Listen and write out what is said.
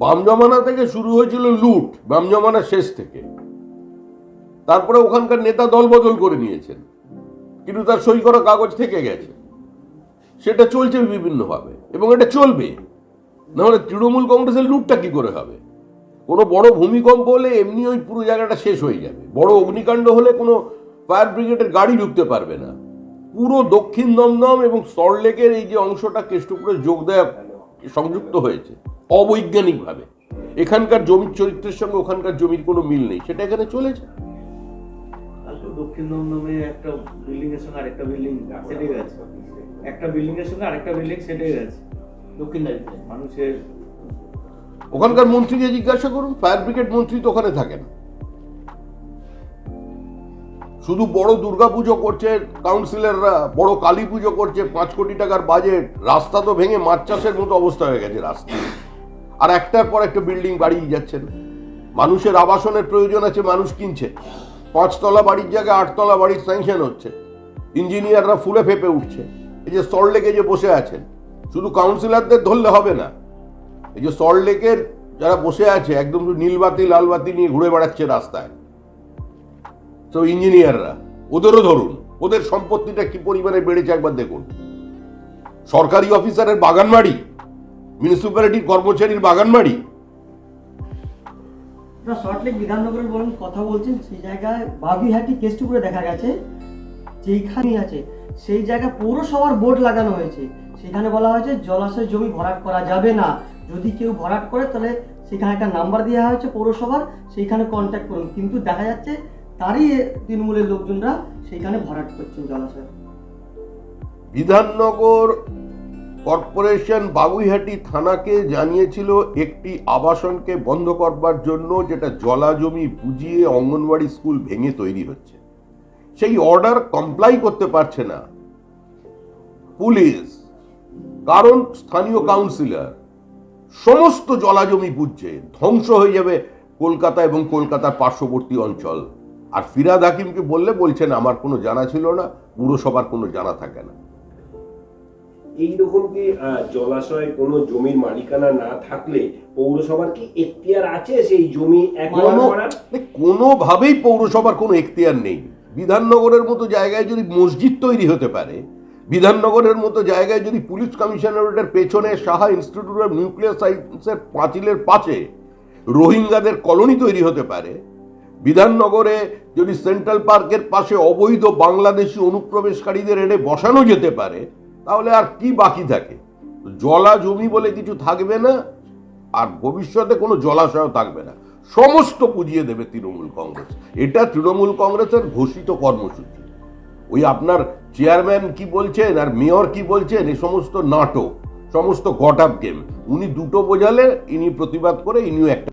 বাম জমানা থেকে শুরু হয়েছিল লুট, বাম জমানার শেষ থেকে। তারপরে ওখানকার নেতা দল বদল করে নিয়েছেন, কিন্তু তার সই করা কাগজ থেকে গেছে। সেটা চলছে বিভিন্নভাবে, এবং এটা চলবে। নাহলে তৃণমূল কংগ্রেসের লুটটা কি করে হবে? কোনো বড় ভূমিকম্প হলে এমনি ওই পুরো জায়গাটা শেষ হয়ে যাবে। বড় অগ্নিকাণ্ড হলে কোনো ফায়ার ব্রিগেডের গাড়ি ঢুকতে পারবে না। পুরো দক্ষিণ দমদম এবং সল্টলেকের এই যে অংশটা কেষ্টপুরে যোগ দেয়া সংযুক্ত হয়েছে। অবৈজ্ঞানিকভাবে। এখানকার জমির চরিত্রের সঙ্গে ওখানকার জমির কোনো মিল নেই সেটা এখানে চলেছে। দক্ষিণ দমদমে একটা বিল্ডিং এর সঙ্গে আরেকটা বিল্ডিং সেটে গেছে একটা বিল্ডিং এর সঙ্গে আরেকটা বিল্ডিং সেটে গেছে দক্ষিণ দারিদ্রে মানুষের ওখানকার মন্ত্রীকে জিজ্ঞাসা করুন ফায়ার ব্রিগেড মন্ত্রী তো ওখানে থাকেন। শুধু বড় দুর্গাপুজো করছে কাউন্সিলররা বড় কালী পুজো করছে পাঁচ কোটি টাকার বাজেট রাস্তা তো ভেঙে মাছ চাষের মতো অবস্থা হয়ে গেছে রাস্তা আর একটার পর একটা বিল্ডিং বাড়িয়ে যাচ্ছেন। মানুষের আবাসনের প্রয়োজন আছে, মানুষ কিনছে। পাঁচতলা বাড়ির জায়গায় আটতলা বাড়ির স্যাংশন হচ্ছে। ইঞ্জিনিয়াররা ফুলে ফেপে উঠছে। এই যে সল্টলেকে যে বসে আছেন, শুধু কাউন্সিলরদের ধরলে হবে না। এই যে সল্টলেকের যারা বসে আছে, একদম নীলবাতি লালবাতি নিয়ে ঘুরে বেড়াচ্ছে রাস্তায়। তো ইঞ্জিনিয়াররা ওদেরও ধরুন, ওদের সম্পত্তিটা কি পরিমাণে বেড়েছে একবার দেখুন। সরকারি অফিসারের বাগান বাড়ি মিউনিসিপ্যালিটির কর্মচারীর বাগান বাড়ি আপনারা সল্টলেক বিধাননগরের বলেন কথা বলছেন সেই জায়গায় বাবিহাটি কেষ্টপুরে দেখা গেছে যেইখানে আছে সেই জায়গায় পৌরসভার বোর্ড লাগানো হয়েছে। সেখানে বলা হয়েছে জলাশয় জমি ভরাট করা যাবে না। যদি কেউ ভরাট করে তাহলে সেখানে একটা নাম্বার দেওয়া হয়েছে পৌরসভার সেইখানে কন্ট্যাক্ট করুন। কিন্তু দেখা যাচ্ছে তারই তৃণমূলের লোকজনরা সেইখানে ভরাট করছেন জলাশয়। বিধাননগর কর্পোরেশন বাগুইহাটি থানাকে জানিয়েছিল একটি আবাসনকে বন্ধ করবার জন্য যেটা জলা জমি বুঝিয়ে অঙ্গনওয়াড়ি স্কুল ভেঙে তৈরি হচ্ছে। সেই অর্ডার কমপ্লাই করতে পারছে না। পুলিশ, কারণ স্থানীয় কাউন্সিলর সমস্ত জলা জমি বুঝছে, ধ্বংস হয়ে যাবে কলকাতা এবং কলকাতার পার্শ্ববর্তী অঞ্চল। আর ফিরাদ হাকিমকে বললে বলছেন, আমার কোনো জানা ছিল না, পুরসভার কোনো জানা থাকে না। এইরকম কি জলাশয়ে কোনো জমির মালিকানা না থাকলে পৌরসভার কি এখতিয়ার আছে সেই জমি কোনোভাবেই পৌরসভার কোনো এখতিয়ার নেই। বিধাননগরের মতো জায়গায় যদি মসজিদ তৈরি হতে পারে বিধাননগরের মতো জায়গায় যদি পুলিশ কমিশনারেটের পেছনে সাহা ইনস্টিটিউট অফ নিউক্লিয়ার সায়েন্সের পাঁচিলের পাশে রোহিঙ্গাদের কলোনি তৈরি হতে পারে বিধাননগরে যদি সেন্ট্রাল পার্কের পাশে অবৈধ বাংলাদেশি অনুপ্রবেশকারীদের এনে বসানো যেতে পারে তাহলে আর কি বাকি থাকে? জলা জমি বলে কিছু থাকবে না, আর ভবিষ্যতে কোনো জলাশয় থাকবে না। সমস্ত বুঝিয়ে দেবে তৃণমূল কংগ্রেস। এটা তৃণমূল কংগ্রেসের ঘোষিত কর্মসূচি। ওই আপনার চেয়ারম্যান কি বলছেন আর মেয়র কি বলছেন এই সমস্ত নাটক, সমস্ত গট আপ গেম। উনি দুটো বোঝালে, ইনি প্রতিবাদ করে, ইনিও একটা